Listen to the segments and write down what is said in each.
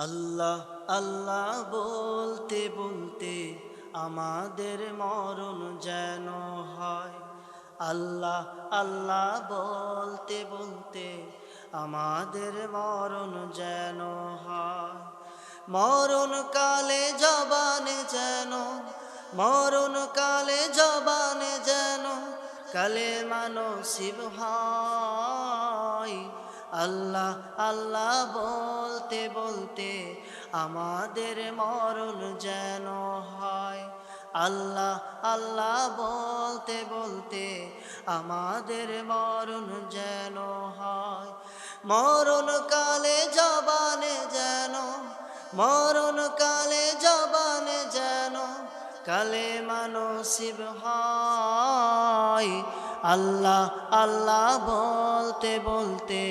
আল্লাহ আল্লাহ বলতে বলতে আমাদের মরণ যেন হয়। আল্লাহ আল্লাহ বলতে বলতে আমাদের মরণ যেন হয়। মরণ কালে জবানে যেন, মরণ কালে জবানে যেন কালে মানসিব হয়। আল্লাহ আল্লাহ বলতে বলতে আমাদের মরণ যেন হয়। আল্লাহ আল্লাহ বলতে বলতে আমাদের মরণ যেন হয়। মরণ কালে জবানে যেন মরণ কালে জবানে যেন কালে মানসিব হয়। আল্লাহ আল্লাহ বলতে বলতে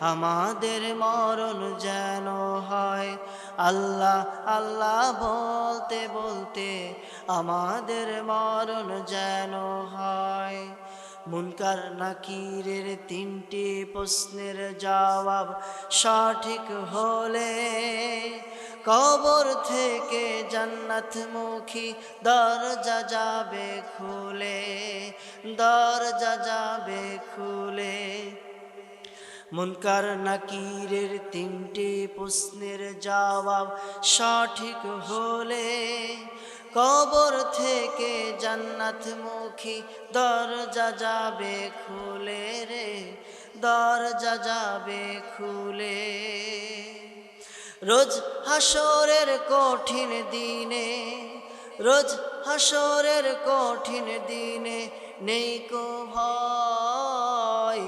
আমাদের মরণ যেন হয়। আল্লাহ আল্লাহ বলতে বলতে আমাদের মরণ যেন হয়। মুনকার নাকিরের তিনটি প্রশ্নের জবাব সঠিক হলে কবর থেকে জান্নাত মুখী দরজা যাবে খুলে, দরজা যাবে খুলে। মুনকার নাকিরের তিনটি প্রশ্নের জবাব সঠিক হলে, কবর থেকে জান্নাত মুখী দরজা যাবে খুলে রে, দরজা যাবে খুলে। রোজ হাসরের কঠিন দিনে, রোজ হাসরের কঠিন দিনে নেই কো ভয়।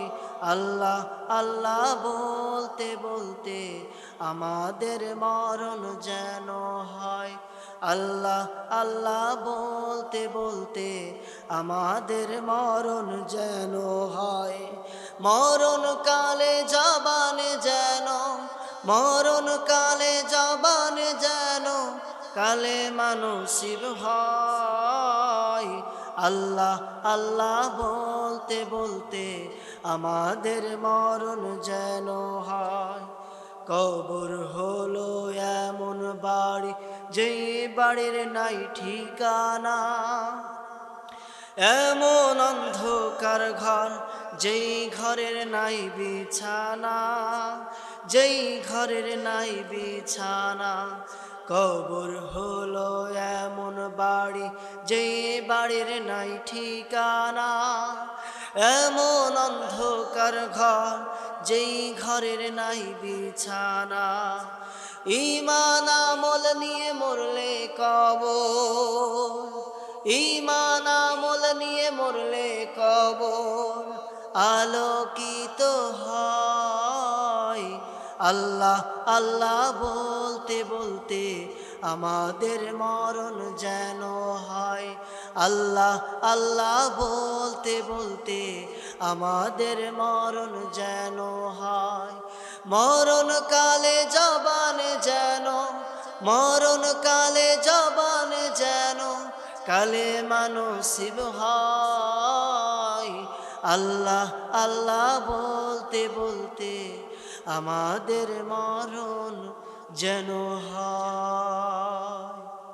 আল্লাহ আল্লাহ বলতে বলতে আমাদের মরণ যেন হয়। আল্লাহ আল্লাহ বলতে বলতে আমাদের মরণ যেন হয়। মরণ কালে জবানে যেন মরণ কালে জবানে যেন কালে মানসিব হয়। আল্লাহ আল্লাহ বলতে বলতে আমাদের মরণ যেন হয়। কবর হলো এমন বাড়ি, যেই বাড়ির নাই ঠিকানা। এমন অন্ধকার ঘর, যেই ঘরের নাই বিছানা। যেই ঘরের নাই বিছানা, কবর হলো এমন বাড়ি, যেই বাড়ির নাই ঠিকানা। এমন অন্ধকার ঘর, যেই ঘরের নাই বিছানা। ইমান আমল নিয়ে মরলে কব ইমান আমল নিয়ে মরলে কবর, আলোকিত হয়। আল্লাহ আল্লাহ বলতে বলতে আমাদের মরণ যেন হয়। আল্লাহ আল্লাহ বলতে বলতে আমাদের মরণ যেন হয়। মরণ কালে জবানে যেন মরণ কালে জবানে যেন কালে মানসিব হয়। আল্লাহ আল্লাহ বলতে বলতে আমাদের মরণ যেন হয়।